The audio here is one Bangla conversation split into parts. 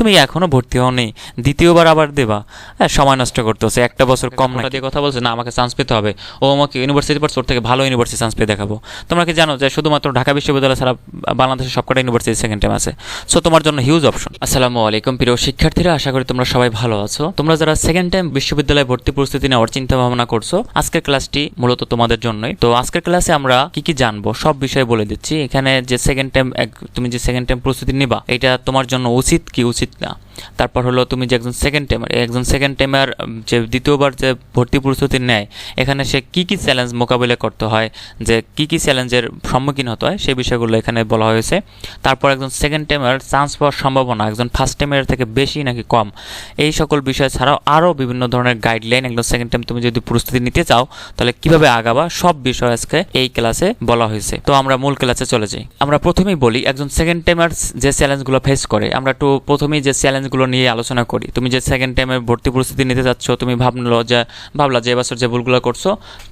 তুমি এখনও ভর্তি হওনি দ্বিতীয়বার আবার দেবা। হ্যাঁ সময় নষ্ট করতে হচ্ছে একটা বছর কম না দিয়ে কথা বলছে না আমাকে চান্স পেতে হবে। ও আমাকে ইউনিভার্সিটি ওর থেকে ভালো ইউনিভার্সিটি চান্স পেয়ে দেখাবো। তোমরা কি জানো যে শুধুমাত্র ঢাকা বিশ্ববিদ্যালয় ছাড়া বাংলাদেশের সবকটা ইউনিভার্সিটি সেকেন্ড টাইম আছে? সো তোমার জন্য হিউজ অপশন আসসালামু আলাইকুম প্রিয় শিক্ষার্থীরা আশা করি তোমরা সবাই ভালো আছো। তোমরা যারা সেকেন্ড টাইম বিশ্ববিদ্যালয়ে ভর্তি প্রস্তুতি নেওয়ার চিন্তা ভাবনা করছ আজকের ক্লাসটি মূলত তোমাদের জন্যই। তো আজকের ক্লাসে আমরা কি কি জানব সব বিষয়ে বলে দিচ্ছি। এখানে যে সেকেন্ড টাইম তুমি যে সেকেন্ড টাইম প্রস্তুতি নিবা এটা তোমার জন্য উচিত কি উচিত না তারপর হলো তুমি যে একজন সেকেন্ড টাইমার একজন সেকেন্ড টাইমার যে দ্বিতীয়বার যে ভর্তি প্রস্তুতি নেয়, এখানে সে কি কি চ্যালেঞ্জ মোকাবিলা করতে হয়, যে কি কি চ্যালেঞ্জের সম্মুখীন হতে হয়, সেই বিষয়গুলো এখানে বলা হয়েছে। তারপর একজন সেকেন্ড টাইমার চান্স পাওয়ার সম্ভাবনা, একজন ফার্স্ট টাইমের থেকে বেশি নাকি কম, এই সকল বিষয় ছাড়াও আরও বিভিন্ন ধরনের গাইডলাইন একজন সেকেন্ড টাইম তুমি যদি প্রস্তুতি নিতে চাও, তাহলে কীভাবে আগাবা, সব বিষয় আজকে এই ক্লাসে বলা হয়েছে। তো আমরা মূল ক্লাসে চলে যাই। আমরা প্রথমেই বলি, একজন সেকেন্ড টাইমার যে চ্যালেঞ্জগুলো ফেস করে, আমরা একটু প্রথমেই যে চ্যালেঞ্জগুলো নিয়ে আলোচনা করি। তুমি যে সেকেন্ড টাইমে ভর্তি প্রস্তুতি নিতে যাচ্ছ, তুমি ভাবলো যে, ভাবলা যে এবছর যে ভুলগুলো করছ,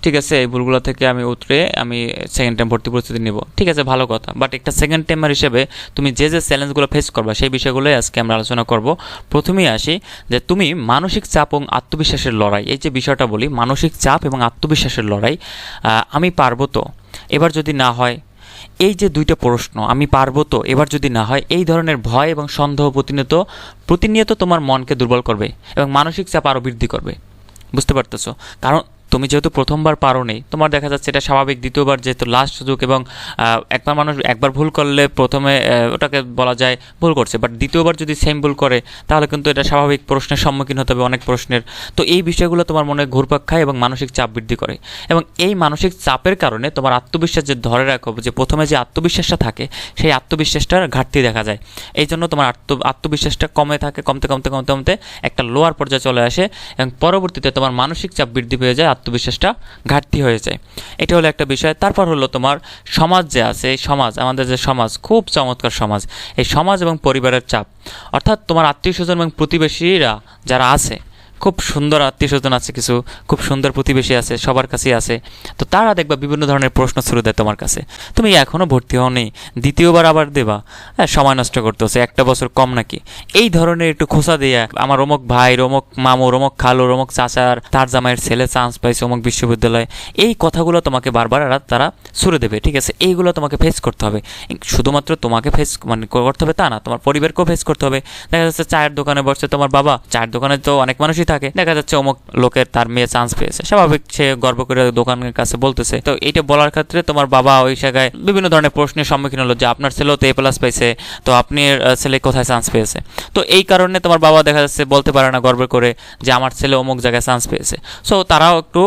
ঠিক আছে, এই ভুলগুলো থেকে আমি উতরে আমি সেকেন্ড টাইম ভর্তি প্রস্তুতি নিব। ঠিক আছে, ভালো কথা। বাট একটা সেকেন্ড টাইমার হিসেবে তুমি যে যে চ্যালেঞ্জগুলো ফেস করবা, সেই বিষয়গুলোই আজকে আমরা আলোচনা করব। প্রথমেই আসি যে, তুমি মানসিক চাপ এবং আত্মবিশ্বাসের লড়াই, এই যে বিষয়টা বলি, মানসিক চাপ এবং আত্মবিশ্বাসের লড়াই আমি পারব তো। এবার যদি না হয় এই যে দুইটা প্রশ্ন, আমি পারব তো? এবার যদি না হয়, এই ধরনের ভয় এবং সন্দেহ প্রতিনিয়ত প্রতিনিয়ত তোমার মনকে দুর্বল করবে এবং মানসিক চাপ আরও বৃদ্ধি করবে। বুঝতে পারতেছো? কারণ তুমি যেহেতু প্রথমবার পারো নেই তোমার দেখা যাচ্ছে এটা স্বাভাবিক, দ্বিতীয়বার যেহেতু লাস্ট সুযোগ এবং একবার মানুষ একবার ভুল করলে প্রথমে ওটাকে বলা যায় ভুল করছে বাট দ্বিতীয়বার যদি সেম ভুল করে, তাহলে কিন্তু এটা স্বাভাবিক প্রশ্নের সম্মুখীন হতে হবে অনেক প্রশ্নের। তো এই বিষয়গুলো তোমার মনে ঘুরপাক খায় এবং মানসিক চাপ বৃদ্ধি করে। এবং এই মানসিক চাপের কারণে তোমার আত্মবিশ্বাস যে ধরে রাখো, যে প্রথমে যে আত্মবিশ্বাসটা থাকে, সেই আত্মবিশ্বাসটার ঘাটতি দেখা যায়। এই জন্য তোমার আত্ম, আত্মবিশ্বাসটা কমে থাকে, কমতে কমতে কমতে কমতে একটা লোয়ার পর্যায়ে চলে আসে এবং পরবর্তীতে তোমার মানসিক চাপ বৃদ্ধি পেয়ে যায় আত্মবিশ্বাসটা ঘাটতি হয়ে যায়। এটা হলো একটা বিষয়। তারপর হলো তোমার সমাজ যে আছে, এই সমাজ, আমাদের যে সমাজ, খুব চমৎকার সমাজ। এই সমাজ এবং পরিবারের চাপ। অর্থাৎ তোমার আত্মীয় স্বজন এবং প্রতিবেশীরা যারা আছে খুব সুন্দর আত্মীয় স্বজন আছে কিছু, খুব সুন্দর প্রতিবেশী আছে, সবার কাছেই আছে। তো তারা দেখবা বিভিন্ন ধরনের প্রশ্ন শুরু দেয় তোমার কাছে। তুমি এখনও ভর্তি হওনি, দ্বিতীয়বার আবার দেবা। হ্যাঁ সময় নষ্ট করতে হচ্ছে, একটা বছর কম নাকি? এই ধরনের একটু খোসা দিয়ে আমার অমুক ভাই, অমুক মামুর অমুক খালুর অমুক চাচার, তার জামাইয়ের ছেলে চান্স পাইছে অমুক বিশ্ববিদ্যালয়ে। এই কথাগুলো তোমাকে বারবার এরা, তারা ছুড়ে দেবে, ঠিক আছে? এইগুলো তোমাকে ফেস করতে হবে। শুধুমাত্র তোমাকে ফেস মানে করতে হবে তা না, তোমার পরিবারকেও ফেস করতে হবে। দেখা যাচ্ছে চায়ের দোকানে বসছে তোমার বাবা, চায়ের দোকানে তো অনেক মানুষই থাকে। দেখা যাচ্ছে অমুক লোকের তার মেয়ে চান্স পেয়েছে। স্বাভাবিক সে গর্ব করে দোকানের কাছে বলতেছে, তো এটা বলার ক্ষেত্রে তোমার বাবা ওই জায়গায় বিভিন্ন ধরনের প্রশ্নের সম্মুখীন হলো যে আপনার ছেলেও তো এ প্লাস পাইছে তো আপনি ছেলে কোথায় চান্স পেয়েছে? তো এই কারণে তোমার বাবা দেখা যাচ্ছে বলতে পারে না গর্ব করে যে আমার ছেলে অমুক জায়গায় চান্স পেয়েছে। সো তারাও একটু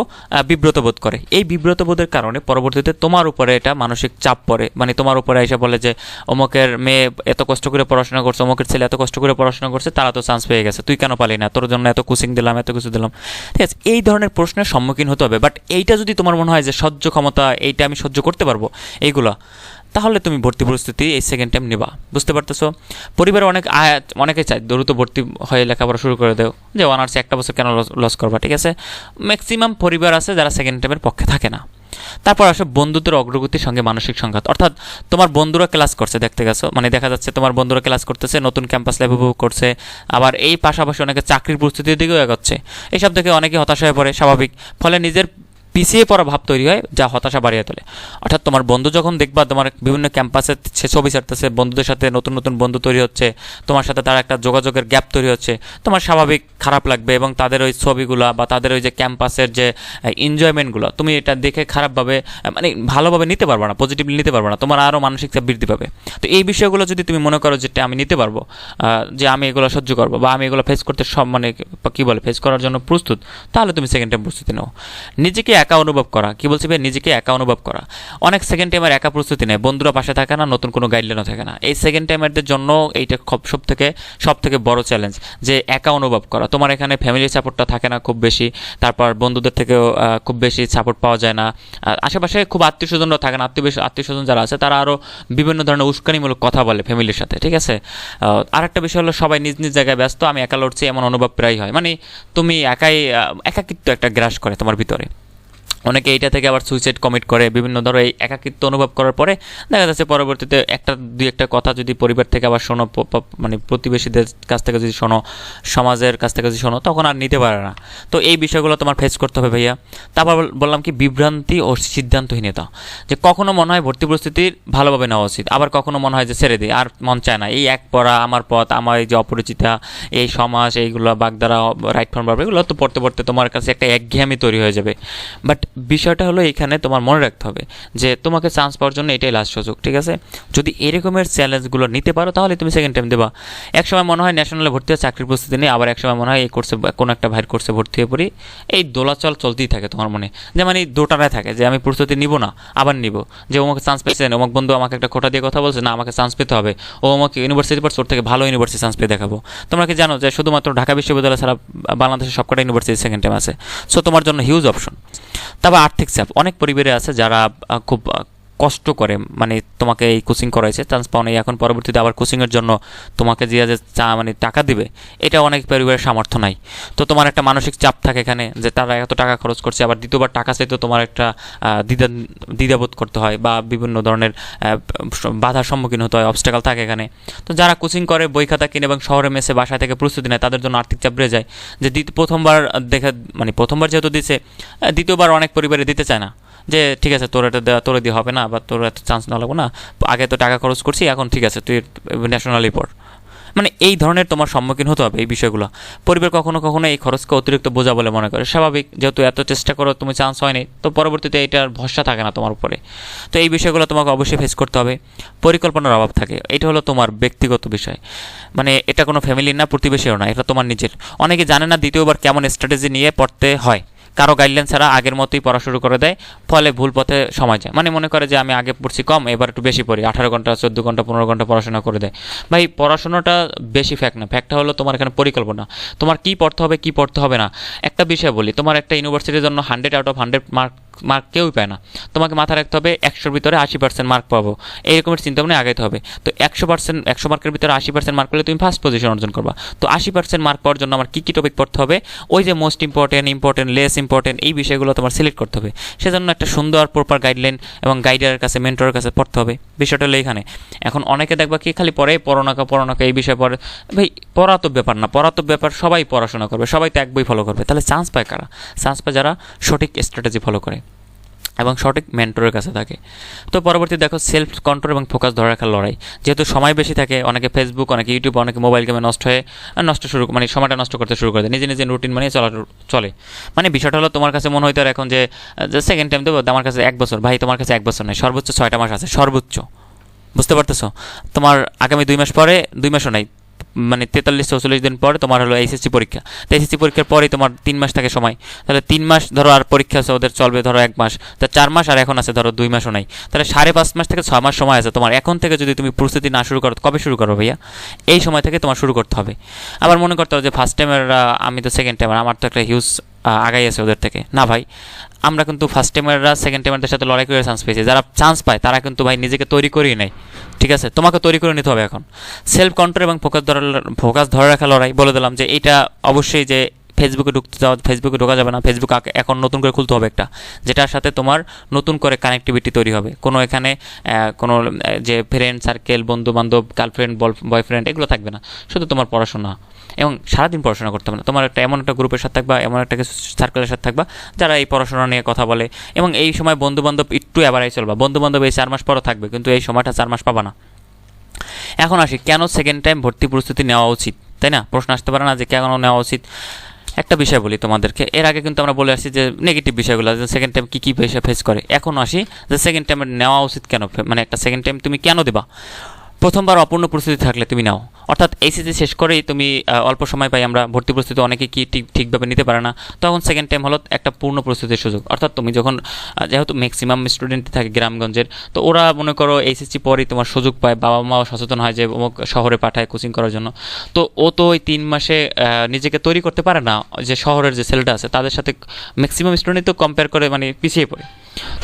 বিব্রত বোধ করে। এই বিব্রত বোধের কারণে পরবর্তীতে তোমার উপরে এটা মানসিক চাপ পড়ে। মানে তোমার উপরে এসে বলে যে অমুকের মেয়ে এত কষ্ট করে পড়াশোনা করছে, অমুকের ছেলে এত কষ্ট করে পড়াশোনা করছে, তারা তো চান্স পেয়ে গেছে। তুই কেন পালি না? তোর জন্য এত কোচিং দিলাম, এত কিছু দিলাম। ঠিক আছে, এই ধরনের প্রশ্নের সম্মুখীন হতে হবে বাট এইটা যদি তোমার মনে হয় যে সহ্য ক্ষমতা, এইটা আমি সহ্য করতে পারব, এইগুলো, তাহলে তুমি ভর্তি প্রস্তুতি এই সেকেন্ড টাইম নেবা, বুঝতে পারতেছো? পরিবারে অনেক আয়াত, অনেকে চায়, দ্রুত ভর্তি হয়ে লেখাপড়া শুরু করে দেও, যে অনার্সে একটা বছর কেন লস করবা, ঠিক আছে? ম্যাক্সিমাম পরিবার আছে যারা সেকেন্ড টাইমের পক্ষে থাকে না। তারপর আসে বন্ধুদের অগ্রগতির সঙ্গে মানসিক সংঘাত। অর্থাৎ তোমার বন্ধুরা ক্লাস করছে, দেখতে গেছো? মানে দেখা যাচ্ছে তোমার বন্ধুরা ক্লাস করতেছে, নতুন ক্যাম্পাস লাইফ উপভোগ করছে, আবার এই পাশাপাশি অনেকে চাকরির প্রস্তুতির দিকেও এগোচ্ছে। এসব দেখে অনেকে হতাশ হয়ে পড়ে, স্বাভাবিক। ফলে নিজের পিছিয়ে পড়া ভাব তৈরি হয়, যা হতাশা বাড়িয়ে তোলে। অর্থাৎ তোমার বন্ধু যখন দেখবা, তোমার বিভিন্ন ক্যাম্পাসে সে ছবি ছাড়তেছে, বন্ধুদের সাথে নতুন নতুন বন্ধু তৈরি হচ্ছে, তোমার সাথে তার একটা যোগাযোগের গ্যাপ তৈরি হচ্ছে, তোমার স্বাভাবিক খারাপ লাগবে এবং তাদের ওই ছবিগুলো বা তাদের ওই যে ক্যাম্পাসের যে এনজয়মেন্টগুলো তুমি এটা দেখে খারাপভাবে মানে ভালোভাবে নিতে পারবে না পজিটিভলি নিতে পারবে না, তোমার আরও মানসিক চাপ বৃদ্ধি পাবে। তো এই বিষয়গুলো যদি তুমি মনে করো যেটা আমি নিতে পারব যে আমি এগুলো সহ্য করব বা আমি এগুলো ফেস করতে সব মানে কী বলে ফেস করার জন্য প্রস্তুত, তাহলে তুমি সেকেন্ড টাইম প্রস্তুতি নাও। নিজেকে একা অনুভব করা, কি বলছি ভাই? নিজেকে একা অনুভব করা। অনেক সেকেন্ড টাইমের একা প্রস্তুতি নেয়, বন্ধুরা পাশে থাকে না, নতুন কোনো গাইডলাইনও থাকে না। এই সেকেন্ড টাইমারদের জন্য এইটা সব থেকে সব থেকে বড় চ্যালেঞ্জ যে একা অনুভব করা। তোমার এখানে ফ্যামিলি সাপোর্টটা থাকে না খুব বেশি, তারপর বন্ধুদের থেকেও খুব বেশি সাপোর্ট পাওয়া যায় না। আশেপাশে খুব আত্মীয় স্বজনরাও থাকে না, আত্মীয় আত্মীয় স্বজন যারা আছে, তারা আরও বিভিন্ন ধরনের উস্কানিমূলক কথা বলে ফ্যামিলির সাথে, ঠিক আছে? আর একটা বিষয় হলো সবাই নিজ নিজ জায়গায় ব্যস্ত, আমি একা লড়ছি এমন অনুভব প্রায় হয়। মানে তুমি একাই একাকিত্ব একটা গ্রাস করে তোমার ভিতরে। অনেকে এইটা থেকে আবার সুইসাইড কমিট করে, বিভিন্ন ধরো এই একাকিত্ব অনুভব করার পরে দেখা যাচ্ছে পরবর্তীতে একটা, দুই একটা কথা যদি পরিবার থেকে আবার শোনো মানে প্রতিবেশীদের কাছ থেকে যদি শোনো, সমাজের কাছ থেকে যদি শোনো, তখন আর নিতে পারে না। তো এই বিষয়গুলো তোমার ফেস করতে হবে ভাইয়া। তারপর বল- বললাম কি, বিভ্রান্তি ও সিদ্ধান্তহীনতা। যে কখনো মনে হয় ভর্তি প্রস্তুতির ভালোভাবে নেওয়া উচিত, আবার কখনো মনে হয় যে ছেড়ে দিই, আর মন চায় না। এই এক পড়া, আমার পথ, আমার এই যে অপরিচিতা, এই সমাজ, এইগুলো বাগদারা রাইট ফর্ম এগুলো তো পড়তে পড়তে তোমার কাছে একটা একঘেয়ামি তৈরি হয়ে যাবে। বাট বিষয়টা হলো এখানে তোমার মনে রাখতে হবে যে তোমাকে চান্স পাওয়ার জন্য এটাই লাস্ট সুযোগ, ঠিক আছে? যদি এরকমের চ্যালেঞ্জগুলো নিতে পারো, তাহলে তুমি সেকেন্ড টাইম দেবা। এক সময় মনে হয় ন্যাশনালে ভর্তি হয়ে চাকরির প্রস্তুতি নেই, আবার এক সময় মনে হয় এই কোর্সে কোনো একটা ভাইয়ের কোর্সে ভর্তি হয়ে পড়ি। এই দোলাচল চলতেই থাকে তোমার মনে। যেমন এই দোটানায় থাকে, যে আমি প্রস্তুতি নিব না, আবার নিব। যে আমাকে চান্স পেয়েছেন অমুক বন্ধু আমাকে একটা খোটা দিয়ে কথা বলছে, না, আমাকে চান্স পেতে হবে। ও আমাকে ইউনিভার্সিটি ওর থেকে ভালো ইউনিভার্সিটি চান্স পেয়ে দেখাবো। তোমরা কি জানো যে শুধুমাত্র ঢাকা বিশ্ববিদ্যালয় ছাড়া বাংলাদেশের সবকটা ইউনিভার্সিটি সেকেন্ড টাইম আছে? সো তোমার জন্য হিউজ অপশন তবে আর্থিক চাপ অনেক পরিবারে আছে যারা খুব কষ্ট করে মানে তোমাকে এই কোচিং করাইছে চান্স পাও এখন পরবর্তীতে আবার কোচিংয়ের জন্য তোমাকে যে যে চা মানে টাকা দিবে এটা অনেক পরিবারের সামর্থ্য নাই। তো তোমার একটা মানসিক চাপ থাকে এখানে যে তারা এত টাকা খরচ করছে আবার দ্বিতীয়বার টাকা চাইতে তোমার একটা দ্বিধা দ্বিধাবোধ করতে হয় বা বিভিন্ন ধরনের বাধার সম্মুখীন হতে হয় অবস্টাকাল থাকে এখানে। তো যারা কোচিং করে বই খাতা কিনে এবং শহরে মেসে বাসা থেকে প্রস্তুতি নেয় তাদের জন্য আর্থিক চাপ বেড়ে যায়। যে প্রথমবার দেখে মানে প্রথমবার যেহেতু আহ, দ্বিতীয়বার অনেক পরিবারে দিতে চায় না। যে, ঠিক আছে, তোর এটা দেওয়া তোর দিয়ে হবে না বা তোর এত চান্স না লাগবো না। আগে তো টাকা খরচ করছি, এখন ঠিক আছে, তুই ন্যাশনালি পড়। মানে এই ধরনের তোমার সম্মুখীন হতে হবে এই বিষয়গুলো। পরিবার কখনো কখনো এই খরচকে অতিরিক্ত বোঝা বলে মনে করে। স্বাভাবিক, যেহেতু এত চেষ্টা করো তুমি চান্স হয়নি, তো পরবর্তীতে এটার ভরসা থাকে না তোমার উপরে। তো এই বিষয়গুলো তোমাকে অবশ্যই ফেস করতে হবে। পরিকল্পনার অভাব থাকে। এটা হলো তোমার ব্যক্তিগত বিষয়। মানে এটা কোনো ফ্যামিলির না প্রতিবেশীও না, এটা তোমার নিজের। অনেকে জানে না দ্বিতীয়বার কেমন স্ট্র্যাটেজি নিয়ে পড়তে হয়। কারও গাইডলাইন ছাড়া আগের মতোই পড়া শুরু করে দেয়, ফলে ভুল পথে সময় যায়। মানে মনে করে যে আমি আগে পড়ছি কম, এবার একটু বেশি পড়ি, আঠারো ঘণ্টা, চোদ্দ ঘণ্টা, পনেরো ঘণ্টা পড়াশোনা করে দেয়। ভাই, পড়াশোনাটা বেশি ফ্যাক্ট না। ফ্যাক্টটা হলো তোমার এখানে পরিকল্পনা। তোমার কি পড়তে হবে, কি পড়তে হবে না? একটা বিষয় বলি, তোমার একটা ইউনিভার্সিটির জন্য hundred out of hundred mark mark কেউই পায় না। তোমাকে মাথায় রাখতে হবে, একশোর ভিতরে আশি পার্সেন্ট মার্ক পাবো। এইরকমের চিন্তা ভাবনা আগাইতে হবে। তো একশো পার্সেন্ট একশো মার্কের ভিতরে আশি পার্সেন্ট মার্ক পেলে তুমি ফার্স্ট পজিশন অর্জন করবা। তো আশি পার্সেন্ট মার্ক পাওয়ার জন্য আমার কী কী টপিক পড়তে হবে? ওই যে most important important less important এই বিষয়গুলো তোমার সিলেক্ট করতে হবে। সেজন্য একটা সুন্দর প্রপার গাইডলাইন এবং গাইডারের কাছে মেন্টরের কাছে পড়তে হবে। বিষয়টা হলো এখানে। এখন অনেকে দেখবা কি, খালি পড়ে পড়ানোকা পড়ানোকা এই বিষয়ে পড়ে। ভাই পড়া তো ব্যাপার না। পড়া ব্যাপার সবাই পড়াশোনা করবে, সবাই তো এক বই ফলো করবে। তাহলে চান্স পায় কারা? চান্স পায় যারা সঠিক স্ট্র্যাটেজি ফলো করে। এবং সঠিক মেন্টরের কাছে থাকে। তো পরবর্তী দেখো সেলফ কন্ট্রোল এবং ফোকাস ধরে রাখার লড়াই। যেহেতু সময় বেশি থাকে, অনেকে ফেসবুক অনেকে ইউটিউব অনেকে মোবাইল গেমে নষ্ট হয়ে নষ্ট শুরু মানে সময়টা নষ্ট করতে শুরু করে দেয়। নিজে নিজে রুটিন মানে চলা, চলে। মানে বিষয়টা হলো, তোমার কাছে মনে আর এখন যে সেকেন্ড টাইম দেবো, আমার কাছে এক বছর। ভাই, তোমার কাছে এক বছর নেই, সর্বোচ্চ ছয়টা মাস আছে, সর্বোচ্চ। বুঝতে পারতেছো? তোমার আগামী দুই মাস পরে, দুই মাসও নাই। মানে তেতাল্লিশ চৌচল্লিশ দিন পরে তোমার হলো এসএসসি পরীক্ষা। তো এসএসসি পরীক্ষার পরেই তোমার তিন মাস থাকে সময়। তাহলে তিন মাস ধরো আর পরীক্ষা আছে, ওদের চলবে ধরো এক মাস। তা চার মাস আর এখন আছে ধরো দুই মাসও নাই। তাহলে সাড়ে পাঁচ মাস থেকে ছয় মাস সময় আছে তোমার। এখন থেকে যদি তুমি প্রস্তুতি না শুরু করো, কবে শুরু করো ভাইয়া? এই সময় থেকে তোমার শুরু করতে হবে। আবার মনে করতে হবে যে ফার্স্ট টাইমের আমি তো সেকেন্ড টাইমার আমার তো একটা হিউজ আগাই আছে ওদের থেকে। না ভাই, আমরা কিন্তু ফার্স্ট টাইমাররা সেকেন্ড টাইমারদের সাথে লড়াই করে চান্স পেয়েছি। যারা চান্স পায়, তারা কিন্তু ভাই নিজেকে তৈরি করেই নেয়। ঠিক আছে? তোমাকে তৈরি করে নিতে হবে এখন। সেলফ কন্ট্রোল এবং ফোকাস ধরে ফোকাস ধরে রাখা লড়াই, বলে দিলাম যে এটা অবশ্যই যে ফেসবুকে ঢুকতে যাওয়া ফেসবুকে ঢোকা যাবে না। ফেসবুক এখন নতুন করে খুলতে হবে একটা, যেটার সাথে তোমার নতুন করে কানেক্টিভিটি তৈরি হবে। কোনো এখানে কোনো যে ফ্রেন্ড সার্কেল বন্ধু বান্ধব গার্লফ্রেন্ড বয়ফ্রেন্ড এগুলো থাকবে না। শুধু তোমার পড়াশোনা এবং সারাদিন পড়াশোনা করতে হবে না। তোমার একটা এমন একটা গ্রুপের সাথে থাকবা, এমন একটা সার্কেলের সাথে থাকবা, যারা এই পড়াশোনা নিয়ে কথা বলে এবং এই সময় বন্ধু বান্ধব একটু এবারাই চলবা। বন্ধু বান্ধব এই চার মাস পরও থাকবে, কিন্তু এই সময়টা চার মাস পাবা না। এখন আসি, কেন সেকেন্ড টাইম ভর্তি প্রস্তুতি নেওয়া উচিত? তাই না? প্রশ্ন আসতে পারে না যে কেন নেওয়া উচিত? একটা বিষয় বলি তোমাদেরকে। এর আগে কিন্তু আমরা বলে আসছি যে নেগেটিভ বিষয়গুলো, যে সেকেন্ড টাইম কী কী বিষয় ফেস করে। এখন আসি যে সেকেন্ড টাইমে নেওয়া উচিত কেন? মানে একটা সেকেন্ড টাইম তুমি কেন দেবা? প্রথমবার অপূর্ণ প্রস্তুতি থাকলে তুমি নাও। অর্থাৎ এইচএসসি শেষ করেই তুমি অল্প সময় পাই আমরা ভর্তি প্রস্তুতি, অনেকে কি ঠিক, ঠিকভাবে নিতে পারে না। তখন সেকেন্ড টাইম হলো একটা পূর্ণ প্রস্তুতির সুযোগ। অর্থাৎ তুমি যখন যেহেতু ম্যাক্সিমাম স্টুডেন্ট থাকে গ্রামগঞ্জের, তো ওরা মনে করো এইচএসসি পরেই তোমার সুযোগ পায় বাবা মাও সচেতন হয় যে অমুক শহরে পাঠায় কোচিং করার জন্য। তো ও তো ওই তিন মাসে নিজেকে তৈরি করতে পারে না, যে শহরের যে ছেলেটা আছে, তাদের সাথে ম্যাক্সিমাম স্টুডেন্ট তো কম্পেয়ার করে মানে পিছিয়ে পড়ে।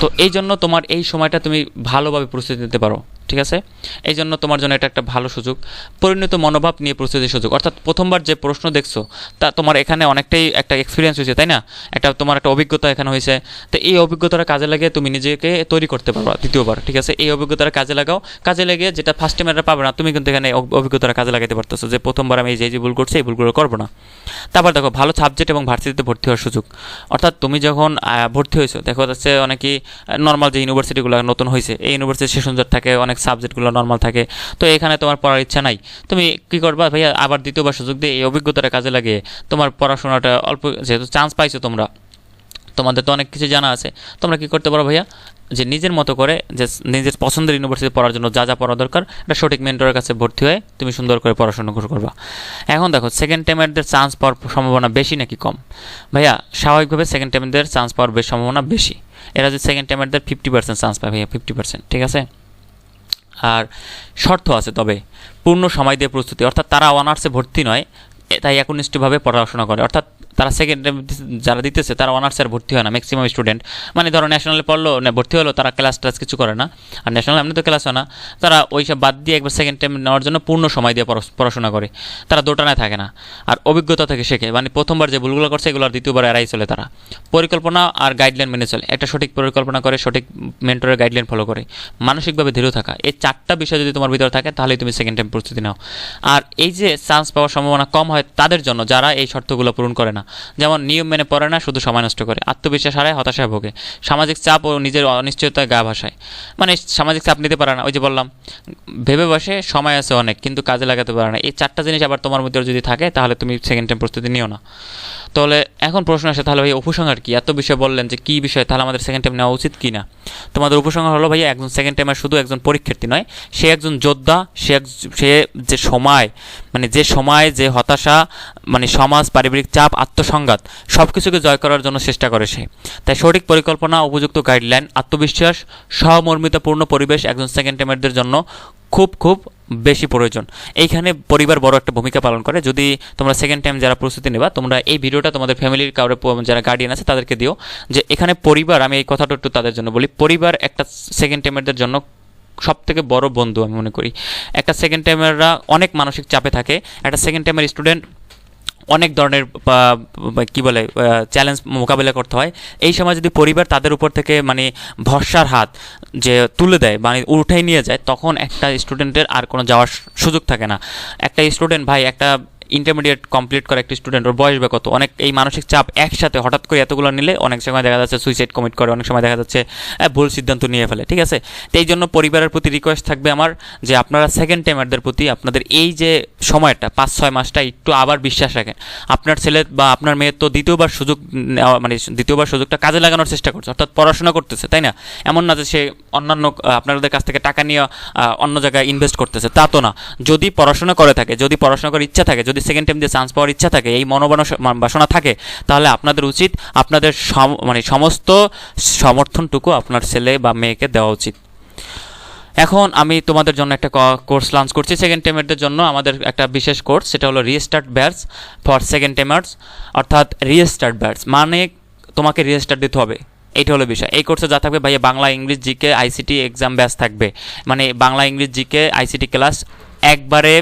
তো এই জন্য তোমার এই সময়টা তুমি ভালোভাবে প্রস্তুতি নিতে পারো। ঠিক আছে? এই জন্য তোমার জন্য এটা একটা ভালো সুযোগ। পরিণত মনোভাব নিয়ে প্রস্তুতির সুযোগ। অর্থাৎ প্রথমবার যে প্রশ্ন দেখছ, তা তোমার এখানে অনেকটাই একটা এক্সপিরিয়েন্স হয়েছে, তাই না? একটা তোমার একটা অভিজ্ঞতা এখানে হয়েছে। তো এই অভিজ্ঞতাটা কাজে লাগিয়ে তুমি নিজেকে তৈরি করতে পারো দ্বিতীয়বার, ঠিক আছে? এই অভিজ্ঞতাটা কাজে লাগাও। কাজে লাগিয়ে যেটা ফার্স্ট টাইম এটা পাবে না, তুমি কিন্তু এখানে অভ- অভিজ্ঞতাটা কাজে লাগাতে পারতেছো যে প্রথমবার আমি যে যে ভুল করছি, এই ভুলগুলো করব না। তারপর দেখো, ভালো সাবজেক্ট এবং ভার্সিটিতে ভর্তি হওয়ার সুযোগ। অর্থাৎ তুমি যখন ভর্তি হয়েছো, দেখো যাচ্ছে অনেকেই নর্মাল যে ইউনিভার্সিটিগুলো নতুন হয়েছে, এই ইউনিভার্সিটি সেশনজার থাকে অনেক সাবজেক্টগুলো নর্মাল থাকে। তো এখানে তোমার পড়ার ইচ্ছা নাই। তুমি কী করবা ভাইয়া? আবার দ্বিতীয়বার সুযোগ দিয়ে এই অভিজ্ঞতাটা কাজে লাগিয়ে তোমার পড়াশোনাটা অল্প যেহেতু চান্স পাইছো তোমরা, তোমাদের তো অনেক কিছু জানা আছে। তোমরা কি করতে পারো ভাইয়া? যে নিজের মতো করে যে নিজের পছন্দের ইউনিভার্সিটি পড়ার জন্য যা যা পড়া দরকার এটা সঠিক মেন্টরের কাছে ভর্তি হয়ে তুমি সুন্দর করে পড়াশোনা শুরু করবা। এখন দেখো সেকেন্ড টাইমেরদের চান্স পাওয়ার সম্ভাবনা বেশি নাকি কম? ভাইয়া, স্বাভাবিকভাবে সেকেন্ড টাইমেরদের চান্স পাওয়ার সম্ভাবনা বেশি। এরা যে সেকেন্ড টাইমেরদের ফিফটি পার্সেন্ট চান্স পায় ভাইয়া ফিফটি পার্সেন্ট ঠিক আছে? শর্ত আছে তবে। পূর্ণ সময় দিয়ে প্রস্তুতি। অর্থাৎ তারা অনার্সে ভর্তি নয়, তাই একনিষ্ঠভাবে পড়াশোনা করে। অর্থাৎ তারা সেকেন্ড যারা দিতেছে, তারা অনার্সে আর ভর্তি হয় না ম্যাক্সিমাম স্টুডেন্ট মানে ধরো ন্যাশনালে পড়ল, না, ভর্তি হলো, তারা ক্লাস টাস কিছু করে না। আর ন্যাশনাল এমনি তো ক্লাস হয় না। তারা ওইসব বাদ দিয়ে একবার সেকেন্ড টাইম নেওয়ার জন্য পূর্ণ সময় দিয়ে পড়াশ- পড়াশোনা করে। তারা দোটানায় থাকে না। আর অভিজ্ঞতা থেকে শেখে। মানে প্রথমবার যে ভুলগুলো করছে, এগুলো দ্বিতীয়বার এড়াই চলে তারা। পরিকল্পনা আর গাইডলাইন মেনে চলে। একটা সঠিক পরিকল্পনা করে, সঠিক মেন্টরের গাইডলাইন ফলো করে। মানসিকভাবে দৃঢ় থাকা। এই চারটা বিষয় যদি তোমার ভিতরে থাকে, তাহলেই তুমি সেকেন্ড টাইম প্রস্তুতি নাও। আর এই যে চান্স পাওয়ার সম্ভাবনা কম হয় তাদের জন্য, যারা এই শর্তগুলো পূরণ করে না। যেমন নিয়ম মেনে পড়ে না, শুধু সময় নষ্ট করে। আত্মবিশ্বাস হারায়, হতাশায় ভোগে। সামাজিক চাপ ও নিজের অনিশ্চয়তায় গা ভাসায়। মানে সামাজিক চাপ নিতে পারে না। ওই যে বললাম, ভেবে বসে সময় আছে অনেক, কিন্তু কাজে লাগাতে পারে না। এই চারটা জিনিস আবার তোমার মধ্যে যদি থাকে, তাহলে তুমি সেকেন্ড টাইম প্রস্তুতি নিও না। তাহলে এখন প্রশ্ন আসে, তাহলে ভাই উপসংহার কি? এত বিষয় বললেন যে কী বিষয়, তাহলে আমাদের সেকেন্ড টাইম নেওয়া উচিত কি না তোমাদের উপসংহার হলো ভাই, একজন সেকেন্ড টাইমের শুধু একজন পরীক্ষার্থী নয়, সে একজন যোদ্ধা, সে এক, সে যে সময় মানে যে সময়, যে হতাশা মানে সমাজ, পারিবারিক চাপ, আত্মসংঘাত সব কিছুকে জয় করার জন্য চেষ্টা করে সে। তাই সঠিক পরিকল্পনা, উপযুক্ত গাইডলাইন আত্মবিশ্বাস সহমর্মিতাপূর্ণ পরিবেশ একজন সেকেন্ড টাইমারদের জন্য খুব খুব বেশি প্রয়োজন। এইখানে পরিবার বড় একটা ভূমিকা পালন করে। যদি তোমরা সেকেন্ড টাইম যারা প্রস্তুতি নেবা, তোমরা এই ভিডিওটা তোমাদের ফ্যামিলির কাউরে যারা গার্ডিয়ান আছে, তাদেরকে দিও। যে এখানে পরিবার, আমি এই কথাটা একটু তাদের জন্য বলি, পরিবার একটা সেকেন্ড টাইমেরদের জন্য সব থেকে বড় বন্ধু আমি মনে করি। একটা সেকেন্ড টাইমাররা অনেক মানসিক চাপে থাকে। একটা সেকেন্ড টাইমের স্টুডেন্ট অনেক ধরনের কি বলে চ্যালেঞ্জ মোকাবিলা করতে হয়। এই সময় যদি পরিবার তাদের উপর থেকে মানে ভরসার হাত যে, তুলে দেয় মানে উঠাই নিয়ে যায়, তখন একটা স্টুডেন্টের আর কোনো যাওয়ার সুযোগ থাকে না। একটা স্টুডেন্ট ভাই, একটা ইন্টারমিডিয়েট কমপ্লিট করা একটা স্টুডেন্ট ওর বয়স বা কত? অনেক এই মানসিক চাপ একসাথে হঠাৎ করে এতগুলো নিলে অনেক সময় দেখা যাচ্ছে সুইসাইড কমিট করে, অনেক সময় দেখা যাচ্ছে ভুল সিদ্ধান্ত নিয়ে ফেলে, ঠিক আছে? তো এই জন্য পরিবারের প্রতি রিকোয়েস্ট থাকবে আমার যে আপনারা সেকেন্ড টাইমারদের প্রতি আপনাদের এই যে সময়টা, পাঁচ, ছয় মাসটা একটু আবার বিশ্বাস রাখেন। আপনার ছেলে বা আপনার মেয়ের তো দ্বিতীয়বার সুযোগ নেওয়া মানে দ্বিতীয়বার সুযোগটা কাজে লাগানোর চেষ্টা করছে, অর্থাৎ পড়াশোনা করতেছে, তাই না? এমন না যে সে অন্যান্য আপনাদের কাছ থেকে টাকা নিয়ে অন্য জায়গায় ইনভেস্ট করতেছে, তা তো না। যদি পড়াশোনা করে থাকে, যদি পড়াশোনা করার ইচ্ছা থাকে, যদি সেকেন্ড টাইম দিয়ে চান্স পাওয়ার ইচ্ছা থাকে, এই মনোবাসনা, বাসনা থাকে, তাহলে আপনাদের উচিত আপনাদের মানে সমস্ত সমর্থনটুকু আপনার ছেলে বা মেয়েকে দেওয়া উচিত। এখন আমি তোমাদের জন্য একটা কোর্স লঞ্চ করছি। সেকেন্ড টাইমারদের জন্য আমাদের একটা বিশেষ কোর্স সেটা হলো restart batch for second timers অর্থাৎ রিস্টার্ট ব্যাচ মানে তোমাকে রিস্টার্ট দিতে হবে। এইটা হলো বিষয়। এই কোর্সে যা থাকবে ভাইয়া Bangla, English, GK, ICT exam batch থাকবে। মানে Bangla, English, GK, ICT class একবারে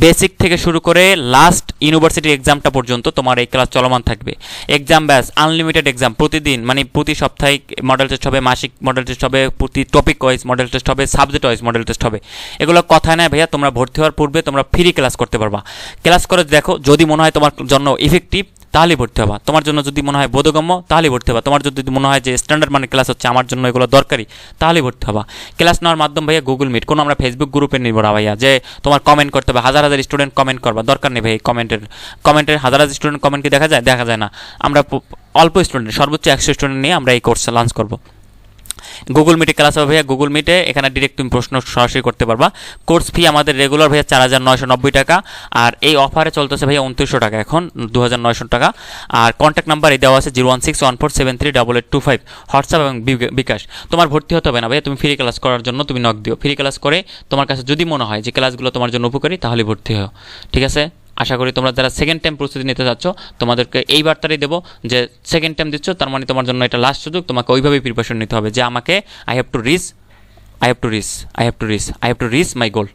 বেসিক থেকে শুরু করে লাস্ট ইউনিভার্সিটি এক্সামটা পর্যন্ত তোমার এই ক্লাস চলমান থাকবে। এক্সাম ব্যাস আনলিমিটেড এক্সাম প্রতিদিন মানে প্রতি সপ্তাহে মডেল টেস্ট হবে, মাসিক মডেল টেস্ট হবে, প্রতি টপিক ওয়াইজ মডেল টেস্ট হবে সাবজেক্ট ওয়াইজ মডেল টেস্ট হবে। এগুলো কথা নেয় ভাইয়া, তোমরা ভর্তি হওয়ার পূর্বে তোমরা ফ্রি ক্লাস করতে পারবা। ক্লাস করে দেখো, যদি মনে হয় তোমার জন্য ইফেক্টিভ তাহলেই ভর্তি হবা। তোমার জন্য যদি মনে হয় বোধগম্য তাহলে ভর্তি হবা। তোমার যদি মনে হয় যে স্ট্যান্ডার্ড মানে ক্লাস হচ্ছে, আমার জন্য এগুলো দরকারি তাহলে ভর্তি হবা। ক্লাস নেওয়ার মাধ্যম ভাইয়া গুগল মিট কোনো আমরা ফেসবুক গ্রুপে নির্ভর ভাইয়া। যে তোমার কমেন্ট করতে হবে, হাজার হাজার স্টুডেন্ট কমেন্ট করবা, দরকার নেই ভাই কমেন্টের কমেন্টের হাজার হাজার স্টুডেন্ট কমেন্ট কি দেখা যায়? দেখা যায় না। আমরা অল্প স্টুডেন্ট সর্বোচ্চ একশো স্টুডেন্ট নিয়ে আমরা এই কোর্স লঞ্চ করব। গুগল মিটে ক্লাস হবে ভাইয়া। গুগল মিটে এখানে ডিরেক্ট তুমি প্রশ্ন সরাসরি করতে পারবা। কোর্স ফি আমাদের রেগুলার ভাইয়া চার হাজার নয়শো নব্বই টাকা। আর এই অফারে চলতেছে ভাইয়া উনত্রিশশো টাকা এখন দু হাজার নয়শো টাকা। আর কন্ট্যাক্ট নাম্বার এই দেওয়া আছে zero one six one four seven three double eight two five. WhatsApp এবং বিকাশ। তোমার ভর্তি হতে হবে না ভাইয়া। তুমি ফ্রি ক্লাস করার জন্য তুমি নক দিও। ফ্রি ক্লাস করে তোমার কাছে যদি মনে হয় যে ক্লাসগুলো তোমার জন্য উপকারী, তাহলে ভর্তি হও। ঠিক আছে? আশা করি তোমরা যারা সেকেন্ড টাইম প্রস্তুতি নিতে চাচ্ছ তোমাদেরকে এই বার্তাটাই দেবো যে সেকেন্ড টাইম দিচ্ছ, তার মানে তোমার জন্য এটা লাস্ট সুযোগ, তোমাকে ওইভাবেই প্রিপারেশন নিতে হবে যে আমাকে I have to reach I have to reach I have to reach I have to reach my goal